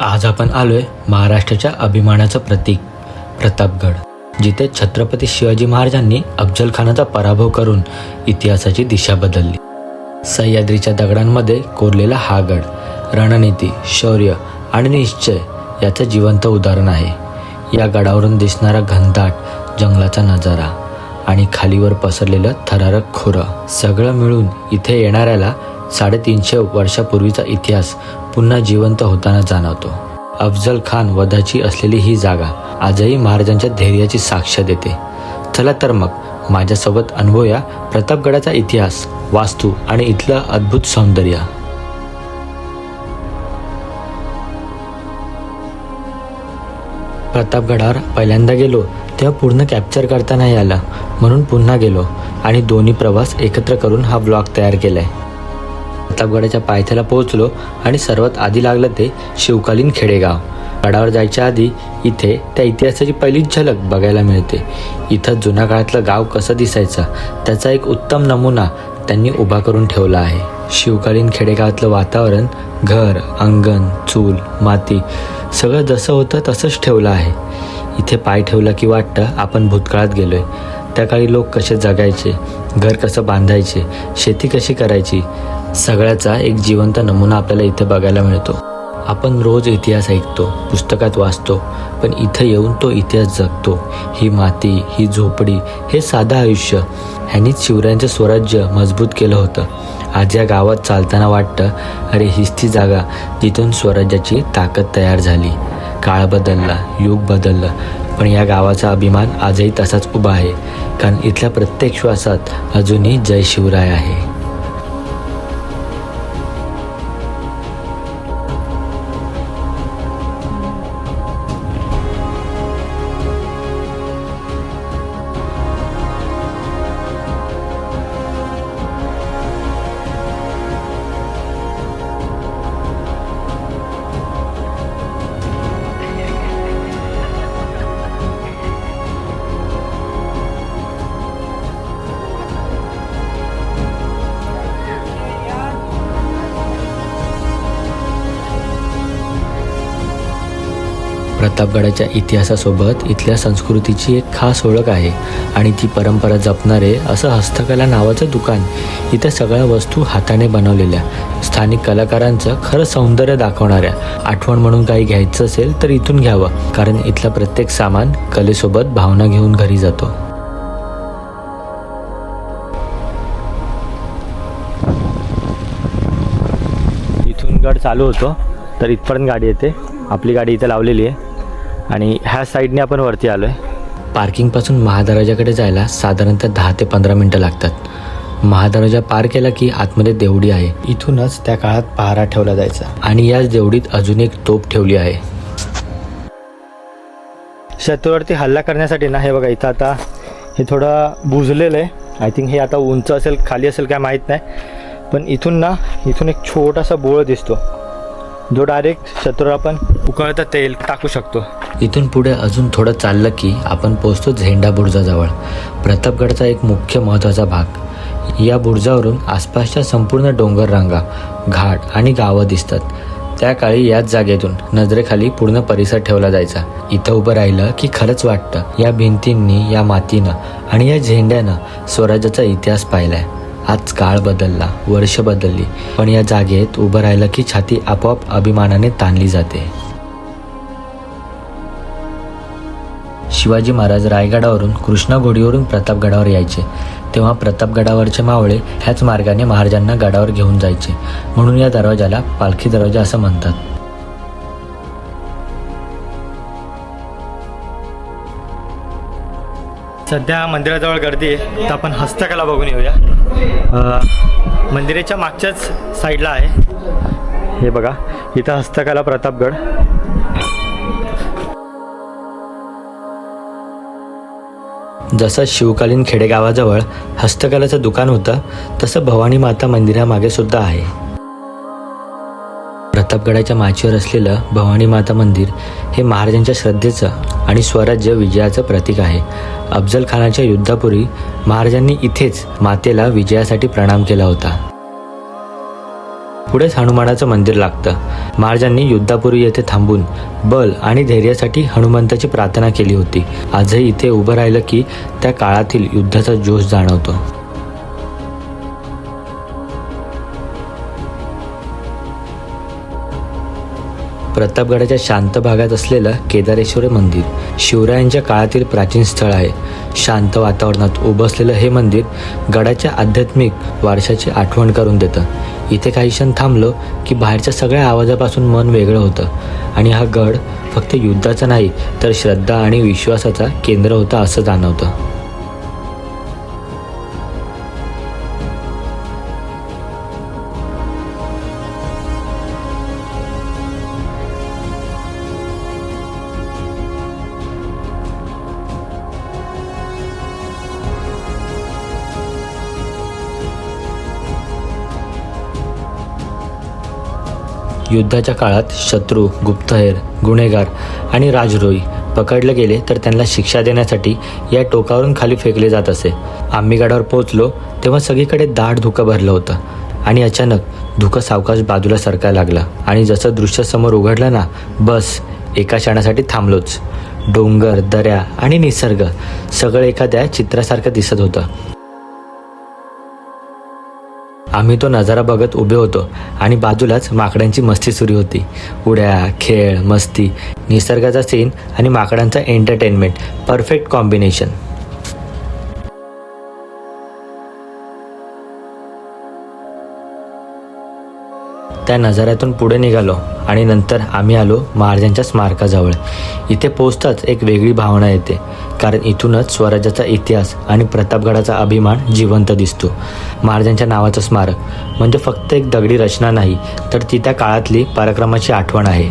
आज आपण आलोय महाराष्ट्राच्या अभिमानाचं प्रतीक प्रतापगड जिथे छत्रपती शिवाजी महाराजांनी अफजल खानाचा पराभव करून इतिहासाची दिशा बदलली. सह्याद्रीच्या दगडांमध्ये कोरलेला हा गड रणनीती शौर्य आणि निश्चय याचं जिवंत उदाहरण आहे. या गडावरून दिसणारा घनदाट जंगलाचा नजारा आणि खालीवर पसरलेलं थरारक खोरं सगळं मिळून इथे येणाऱ्याला साडेतीनशे वर्षापूर्वीचा इतिहास पुन्हा जिवंत होताना जाणवतो. अफजल खान वधाची असलेली ही जागा आजही महाराजांच्या धैर्याची साक्ष देते. चला तर मग माझ्यासोबत अनुभवूया प्रतापगडाचा इतिहास वास्तू आणि इथलं अद्भुत सौंदर्य. प्रतापगडावर पहिल्यांदा गेलो तेव्हा पूर्ण कॅप्चर करता नाही आलं म्हणून पुन्हा गेलो आणि दोन्ही प्रवास एकत्र करून हा ब्लॉग तयार केलाय. प्रतापगडाच्या पायथ्याला पोहोचलो आणि सर्वात आधी लागलं ते शिवकालीन खेडेगाव. गडावर जायच्या आधी इथे त्या इतिहासाची पहिलीच झलक बघायला मिळते. इथं जुन्या काळातलं गाव कसं दिसायचं त्याचा एक उत्तम नमुना त्यांनी उभा करून ठेवला आहे. शिवकालीन खेडेगावातलं वातावरण घर अंगण चूल माती सगळं जसं होतं तसंच ठेवलं आहे. इथे पाय ठेवला की वाटतं आपण भूतकाळात गेलोय. त्या काळी लोक कसे जगायचे घर कसं बांधायचे शेती कशी करायची सगळ्याचा एक जिवंत नमुना आपल्याला इथे बघायला मिळतो. आपण रोज इतिहास ऐकतो पुस्तकात वाचतो पण इथं येऊन तो इतिहास जगतो. ही माती ही झोपडी हे साधं आयुष्य ह्यांनीच शिवरायांचं स्वराज्य मजबूत केलं होतं. आज या गावात चालताना वाटतं अरे हीच ती जागा जिथून स्वराज्याची ताकद तयार झाली. काळ बदलला युग बदललं पण या गावाचा अभिमान आजही तसाच उभा आहे. कारण इथल्या प्रत्येक श्वासात अजूनही जय शिवराय आहे. प्रतापगडाच्या इतिहासासोबत इथल्या संस्कृतीची एक खास ओळख आहे आणि ती परंपरा जपणारे असं हस्तकला नावाचं दुकान इथं सगळ्या वस्तू हाताने बनवलेल्या स्थानिक कलाकारांचं खरं सौंदर्य दाखवणाऱ्या आठवण म्हणून काही घ्यायचं असेल तर इथून घ्यावं कारण इथलं प्रत्येक सामान कलेसोबत भावना घेऊन घरी जातो. इथून गड चालू होतो तर इथपर्यंत गाडी येते. आपली गाडी इथे लावलेली आहे. आणि ह्या साईडने आपण वरती आलो आहे पार्किंगपासून महादरवाजाकडे जायला साधारणतः दहा ते पंधरा मिनटं लागतात. महादरवाजा पार केला की आतमध्ये देवडी आहे. इथूनच त्या काळात पहारा ठेवला जायचा. आणि याच देवडीत अजून एक तोप ठेवली आहे. शत्रूवरती हल्ला करण्यासाठी ना हे बघा इथं आता हे थोडं बुजलेलं आहे आय थिंक हे आता उंच असेल खाली असेल काय माहीत नाही. पण इथून ना इथून एक छोटासा बोळ दिसतो. जो डायरेक्ट शत्रूला आपण उकळतं तेल टाकू शकतो. इथून पुढे अजून थोडं चाललं की आपण पोहोचतो झेंडा बुर्जाजवळ प्रतापगडचा एक मुख्य महत्त्वाचा भाग. या बुर्जावरून आसपासच्या संपूर्ण डोंगर रांगा घाट आणि गावं दिसतात. त्या काळी याच जागेतून नजरेखाली पूर्ण परिसर ठेवला जायचा. इथं उभं राहिलं की खरंच वाटतं या भिंतींनी या मातीनं आणि या झेंड्यानं स्वराज्याचा इतिहास पाहिलाय. आज काळ बदलला वर्ष बदलली. पण या जागेत उभं राहिलं की छाती आपोआप अभिमानाने ताणली जाते. शिवाजी महाराज रायगडावरून कृष्णा घोडीवरून प्रतापगडावर यायचे. तेव्हा प्रतापगडावरचे मावळे ह्याच मार्गाने महाराजांना गडावर घेऊन जायचे. म्हणून या दरवाजाला पालखी दरवाजा असं म्हणतात. सध्या मंदिराजवळ गर्दी आहे तर आपण हस्तकला बघून येऊया. मंदिराच्या मागच्याच साईडला आहे. हे बघा इथं हस्तकला प्रतापगड. जसं शिवकालीन खेडेगावाजवळ हस्तकलेचं दुकान होतं तसं भवानी माता मंदिरामागे सुद्धा आहे. प्रतापगडाच्या माचीवर असलेलं भवानी माता मंदिर हे महाराजांच्या श्रद्धेचं आणि स्वराज्य विजयाचं प्रतीक आहे. अफजल खानाच्या युद्धापूर्वी महाराजांनी इथेच मातेला विजयासाठी प्रणाम केला होता. पुढेच हनुमानाचं मंदिर लागतं. महाराजांनी युद्धापूर्वी येथे थांबून बल आणि धैर्यासाठी हनुमंताची प्रार्थना केली होती. आजही इथे उभं राहिलं की त्या काळातील युद्धाचा जोश जाणवतो. प्रतापगडाच्या शांत भागात असलेलं केदारेश्वर मंदिर शिवरायांच्या काळातील प्राचीन स्थळ आहे. शांत वातावरणात उभं असलेलं हे मंदिर गडाच्या आध्यात्मिक वारशाची आठवण करून देतं. इथे काही क्षण थांबलो की बाहेरच्या सगळ्या आवाजापासून मन वेगळं होतं आणि हा गड फक्त युद्धाचा नाही तर श्रद्धा आणि विश्वासाचा केंद्र होता असं जाणवतं. युद्धाच्या काळात शत्रू गुप्तहेर गुन्हेगार आणि राजरोई पकडले गेले तर त्यांना शिक्षा देण्यासाठी या टोकावरून खाली फेकले जात असे. आम्ही गडावर पोहोचलो तेव्हा सगळीकडे दाट धुकं भरलं होतं आणि अचानक धुकं सावकाश बाजूला सरकायला लागलं. आणि जसं दृश्य समोर उघडलं ना बस एका क्षणासाठी थांबलोच. डोंगर दऱ्या आणि निसर्ग सगळं एखाद्या चित्रासारखं दिसत होतं. आम्ही तो नजारा बघत उभे होतो आणि बाजूलाच माकडांची मस्ती सुरू होती. उड्या खेळ मस्ती निसर्गाचा सीन आणि माकडांचा एंटरटेनमेंट परफेक्ट कॉम्बिनेशन त्या नजाऱ्यातून पुढे निघालो. आणि नंतर आम्ही आलो महाराजांच्या स्मारकाजवळ. इथे पोचताच एक वेगळी भावना येते कारण इथूनच स्वराज्याचा इतिहास आणि प्रतापगडाचा अभिमान जिवंत दिसतो. महाराजांच्या नावाचं स्मारक म्हणजे फक्त एक दगडी रचना नाही तर ती त्या काळातली पराक्रमाची आठवण आहे.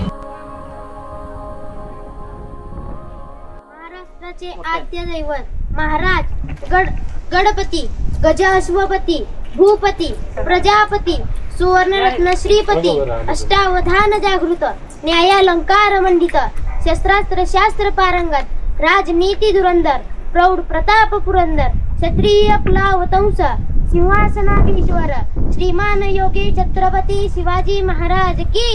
महाराष्ट्राचे आद्य दैवत महाराज गड गणपती गज अश्वपती भूपती प्रजापती सुवर्णरत्न श्रीपती अष्टावधान जागृत न्यायालंकार मंडित शस्त्रास्त्र शास्त्र पारंगत राजनीती धुरंधर प्रौढ प्रताप पुरंदर क्षत्रिय कुलावतंस सिंहासनाधीश्वर श्रीमान योगी छत्रपती शिवाजी महाराज की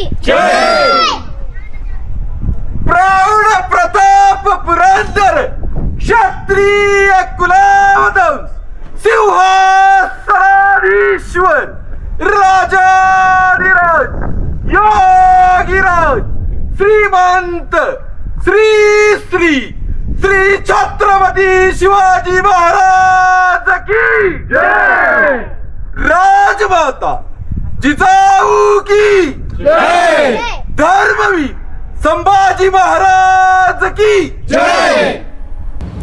प्रौढ प्रताप पुरंदर क्षत्रिय कुलावतंस सिंहासनाधीश्वर राजाधिराज योगीराज श्रीमंत श्री श्री श्री छत्रपती शिवाजी महाराज की राजमाता जिजाऊ की जय! धर्मवीर संभाजी महाराज की जय!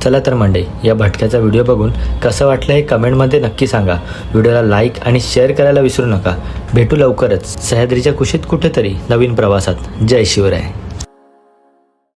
चला तर मंडे या भटक्याचा व्हिडिओ बघून कसं वाटलं हे कमेंटमध्ये नक्की सांगा. व्हिडिओला लाईक आणि शेअर करायला विसरू नका. भेटू लवकरच. सह्याद्रीच्या कुशीत कुठेतरी नवीन प्रवासात. जय शिवराय.